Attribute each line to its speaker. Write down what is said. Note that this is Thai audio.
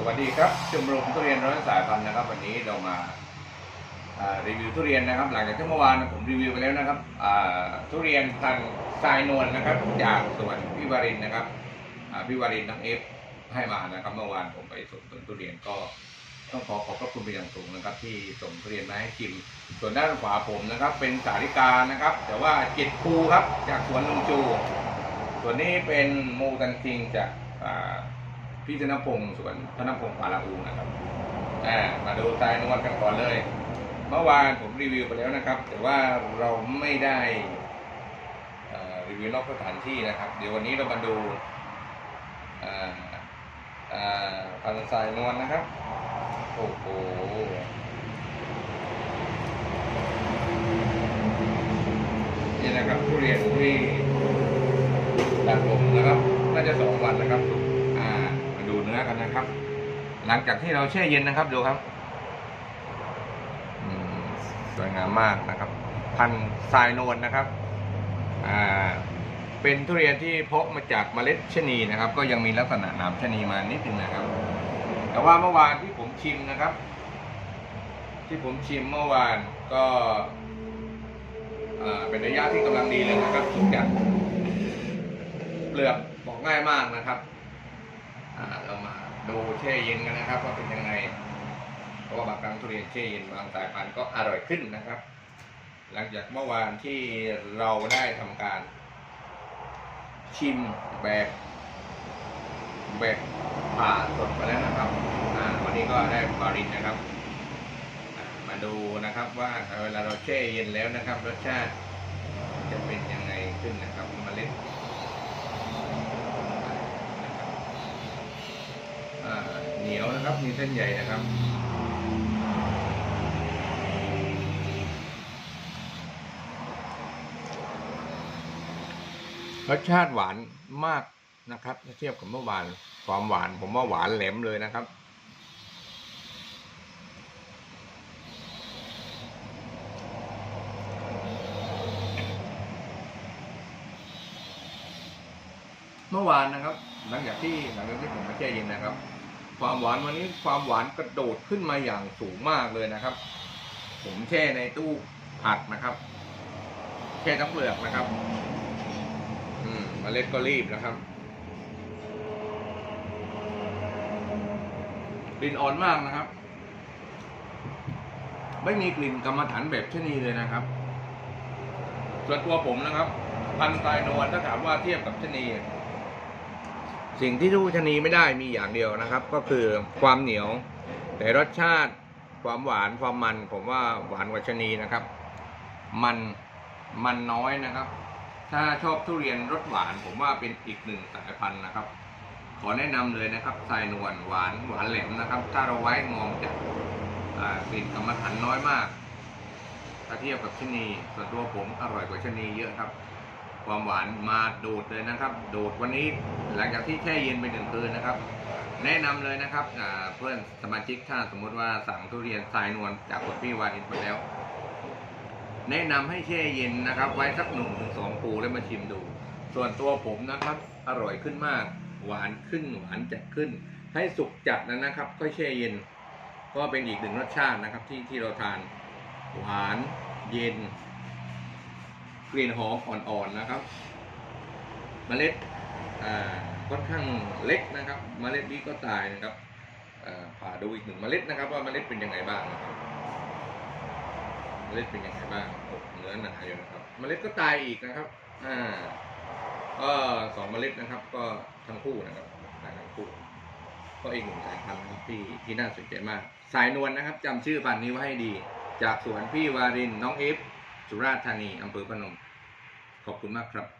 Speaker 1: สวัสดีครับชมรมทุเรียนร้อยสายพันธุ์นะครับ วันนี้เรามาารีวิวทุเรียนนะครับ หลังจากที่เมื่อวานผมรีวิวไปแล้วนะครับทุเรียนพันธุ์ทรายนวลนะครับจากสวนพิวารินนะครับอ่าพิวารินน้งเอฟให้มานะครับ เมื่อวานผมไปส่งต้นทุเรียนก็ต้องขอขอบพระคุณเป็นอย่างสูงนะครับ ที่ส่งทุเรียนมาให้ชิม ส่วนด้านขวาผมนะครับ เป็นสาลิกานะครับ แต่ว่าเจ็ดภูครับจากสวนลุงจู ส่วนนี้เป็นโมกันทิงจากอ่า พี่ธนพงศ์สวนธนพงศ์ปาลาอูนะครับอ่ามาดูทรายนวลกันก่อนเลย เมื่อวานผมรีวิวไปแล้วนะครับ แต่ว่าเราไม่ได้รีวิวนอกสถานที่นะครับ เดี๋ยววันนี้เรามาดูพันทรายนวลนะครับ โอ้โหนี่นะครับทุเรียนที่ดักลมนะครับ น่าจะสองวันนะครับ มาดูเนื้อกันนะครับ หลังจากที่เราแช่เย็นนะครับดูครับสวยงามมากนะครับ พันทรายนวลนะครับอ่าเป็นทุเรียนที่เพาะมาจากเมล็ดชะนีนะครับ ก็ยังมีลักษณะหนามชะนีมานิดนึงนะครับ แต่ว่าเมื่อวานที่ผมชิมนะครับ ที่ผมชิมเมื่อวานก็เป็นระยะที่กำลังดีเลยนะครับสุกจัดเปลือกบอกง่ายมากนะครับ ดูแช่เย็นกันนะครับ ว่าเป็นยังไงเพราะว่าบางครั้งทุเรียนแช่เย็นบางสายพันธุ์ก็อร่อยขึ้นนะครับ หลังจากเมื่อวานที่เราได้ทำการ ชิมแบบแบบผ่าสดไปแล้วนะครับวันนี้ก็ได้ปารินนะครับ มาดูนะครับว่าเวลาเราแช่เย็นแล้วนะครับ รสชาติจะเป็นยังไงขึ้นนะครับมเมล็ด อ่าเห นียวนะครับ มีเส้นใหญ่นะครับรสชาติหวานมากนะครับถ้าเทียบกับเมื่อวานความหวานผมว่าหวานแหลมเลยนะครับ เมื่อวานนะครับ หลังจากที่หลังจากที่ผมมาแช่เย็นนะครับ ความหวานวันนี้ความหวานกระโดดขึ้นมาอย่างสูงมากเลยนะครับ ผมแช่ในตู้ผักนะครับ แช่ทั้งเปลือกนะครับ อืมเมล็ดก็รีบนะครับกลิ่นอ่อนมากนะครับ ไม่มีกลิ่นกรรมฐานแบบชนีเลยนะครับส่วนตัวผมนะครับ พันธุ์ไตรนวลถ้าถามว่าเทียบกับชนี สิ่งที่ทูชนีไม่ได้มีอย่างเดียวนะครับ ก็คือความเหนียว แต่รสชาติความหวานความมันผมว่าหวานกว่าชนีนะครับ มันมันน้อยนะครับ ถ้าชอบทุเรียนรสหวานผมว่าเป็นอีกหนึ่งสายพันธุ์นะครับ ขอแนะนำเลยนะครับทรายนวลหวานหวานแหลมนะครับ ถ้าเราไว้งอมจะอ่ากลิ่นกรรมฐานน้อยมากถ้าเทียบกับชนีส่วนตัวผมอร่อยกว่าชนีเยอะครับ ความหวานมาโดดเลยนะครับโดดวันนี้หลังจากที่แช่เย็นไปหนึ่งคืนนะครับ แนะนำเลยนะครับเพื่อนสมาชิกถ้าสมมุติว่าสั่งทุเรียนทรายนวลจากคุณพี่วานินไปแล้ว แนะนำให้แช่เย็นนะครับ ไว้สักหนึ่งถึงสองปูแล้วมาชิมดู ส่วนตัวผมนะครับ อร่อยขึ้นมาก หวานขึ้นหวานจัดขึ้น ให้สุกจัดนะนะครับก็แช่เย็น ก็เป็นอีกหนึ่งรสชาตินะครับที่ที่เราทาน หวานเย็น กลิ่นหอมอ่อนๆนะครับ เมล็ดค่อนข้างเล็กนะครับ เมล็ดนี้ก็ตายนะครับอ่าผ่าดูอีกหนึ่งเมล็ดนะครับ ว่าเมล็ดเป็นยังไงบ้างนะครับ เมล็ดเป็นยังไงบ้างเนื้อหนาอยู่นะครับ เมล็ดก็ตายอีกนะครับอ่าก็สองเมล็ดนะครับ ก็ทั้งคู่นะครับทั้งคู่ก็อีกหนึ่งสายพันธุ์ครับที่ที่น่าสนใจมาก สายนวลนะครับจำชื่อพันธุ์นี้ไว้ให้ดี จากสวนพี่วารินน้องเอฟ สุราษฎร์ธานีอำเภอพนม ขอบคุณมากครับ